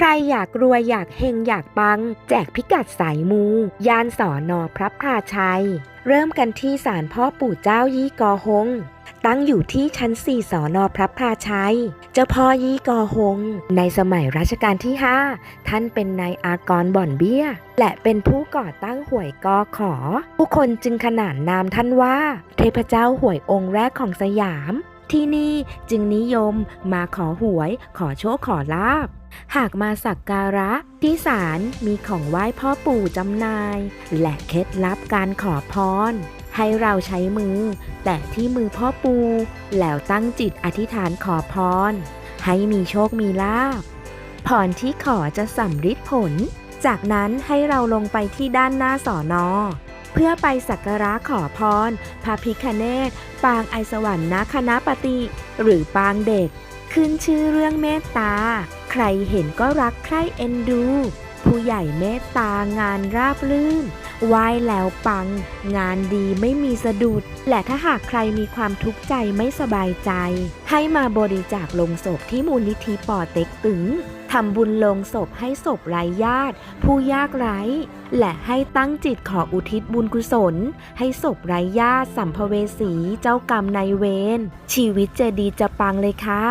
ใครอยากรวยอยากเฮงอยากปัง แจกพิกัดสายมู ยานสอนอพระพาชัย เริ่มกันที่ศาลพ่อปู่เจ้ายี่กอฮงตั้งอยู่ที่ชั้น 4สอนอพระพาชัย เจ้าพ่อยี่กอฮงในสมัยรัชกาลที่ 5 ท่านเป็นนายอากรบ่อนเบี้ย และเป็นผู้ก่อตั้งหวยกอขอ ผู้คนจึงขนานนามท่านว่า เทพเจ้าหวยองค์แรกของสยาม ที่นี่จึงนิยมมาขอหวยขอโชคขอลาบ หากมาสักการะที่ศาลมีของไหว้พ่อปู่จำนาย และเคล็ดลับการขอพรให้เราใช้มือ แตะที่มือพ่อปู่แล้วตั้งจิตอธิษฐานขอพร ให้มีโชคมีลาภพรที่ขอจะสำฤทธิ์ผล จากนั้นให้เราลงไปที่ด้านหน้าสอนอ เพื่อไปสักการะขอพรพระพิคเนตปางไอสวรรค์นคณปฏิหรือปางเด็ก ขึ้นชื่อเรื่องเมตตา ใครเห็นก็รักใคร่เอ็นดู ผู้ใหญ่เมตตางานราบรื่น ไหว้แล้วปัง งานดีไม่มีสะดุด และถ้าหากใครมีความทุกข์ใจไม่สบายใจ ให้มาบริจาคลงศพที่มูลนิธิป่อเต็กตึงทำบุญลงศพให้ศพไร้ญาติ ผู้ยากไร้ และให้ตั้งจิตขออุทิศบุญกุศล ให้ศพไร้ญาติสัมภเวสี เจ้ากรรมนายเวรชีวิตจะดีจะปังเลยค่ะ